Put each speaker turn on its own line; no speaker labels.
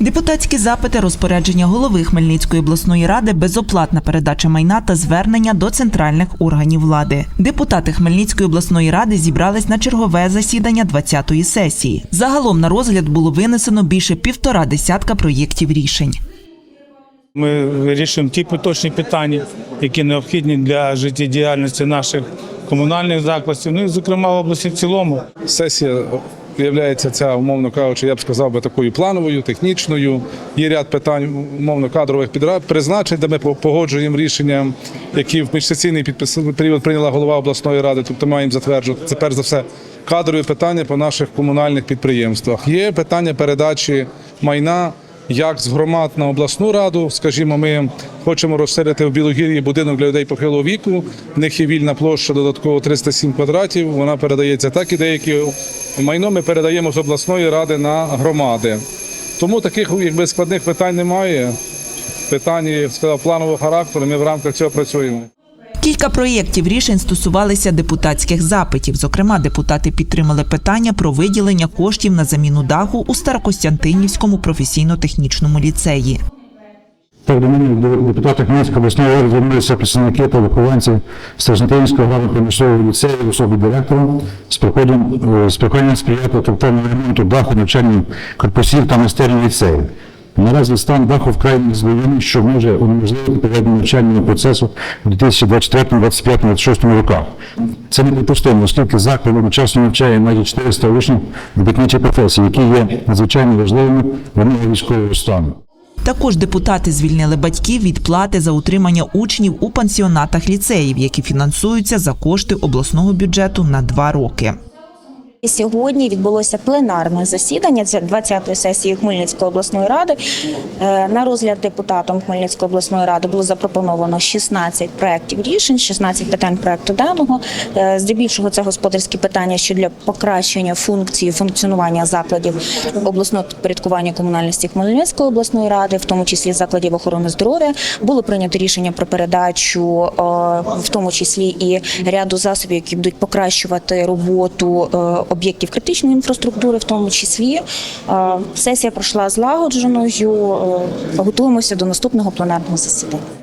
Депутатські запити, розпорядження голови Хмельницької обласної ради, безоплатна передача майна та звернення до центральних органів влади. Депутати Хмельницької обласної ради зібрались на чергове засідання 20-ї сесії. Загалом на розгляд було винесено більше півтора десятка проєктів рішень.
Ми вирішуємо ті поточні питання, які необхідні для життєдіяльності наших комунальних закладів, ну і зокрема в області в цілому.
Сесія виявляється ця, умовно кажучи, я б сказав би такою плановою, технічною. Є ряд питань, умовно кадрових призначень, де ми погоджуємо рішення, які в міжсесійний період прийняла голова обласної ради. Тобто маємо затверджувати це перш за все кадрові питання по наших комунальних підприємствах. Є питання передачі майна. Як з громад на обласну раду, скажімо, ми хочемо розселити в Білогір'ї будинок для людей похилого віку. В них є вільна площа додатково 307 квадратів. Вона передається так, і деякі майно ми передаємо з обласної ради на громади. Тому таких якби складних питань немає. Питання сказав, планового характеру. Ми в рамках цього працюємо.
Кілька проєктів рішень стосувалися депутатських запитів. Зокрема, депутати підтримали питання про виділення коштів на заміну даху у Старокостянтинівському професійно-технічному ліцеї.
Так, до мене до депутата Хмельницької обласної ради звернулися представники та вихованці Стажнатинського главного промислового ліцею в директора е, з проханням сприяти капітальному ремонту даху навчальних корпусів та майстерні ліцею. Наразі стан даху вкрай нездовільний, що може унеможливити проведення навчального процесу у 2024, 25, 26 роках. Це неприпустимо, оскільки заклад одночасно навчає майже 400 учнів робітничої професії, які є надзвичайно важливими в умовах військового стану.
Також депутати звільнили батьків від плати за утримання учнів у пансіонатах ліцеїв, які фінансуються за кошти обласного бюджету на два роки.
Сьогодні відбулося пленарне засідання це 20-ї сесії Хмельницької обласної ради. Е, На розгляд депутатам Хмельницької обласної ради було запропоновано 16 проєктів рішень, 16 питань проекту даного. Е, Здебільшого це господарські питання, що для покращення функції функціонування закладів обласного підпорядкування комунальності Хмельницької обласної ради, в тому числі закладів охорони здоров'я, було прийнято рішення про передачу, е, в тому числі і ряду засобів, які будуть покращувати роботу об'єктів критичної інфраструктури, в тому числі. Е, Сесія пройшла злагодженою. е, Готуємося до наступного пленарного засідання.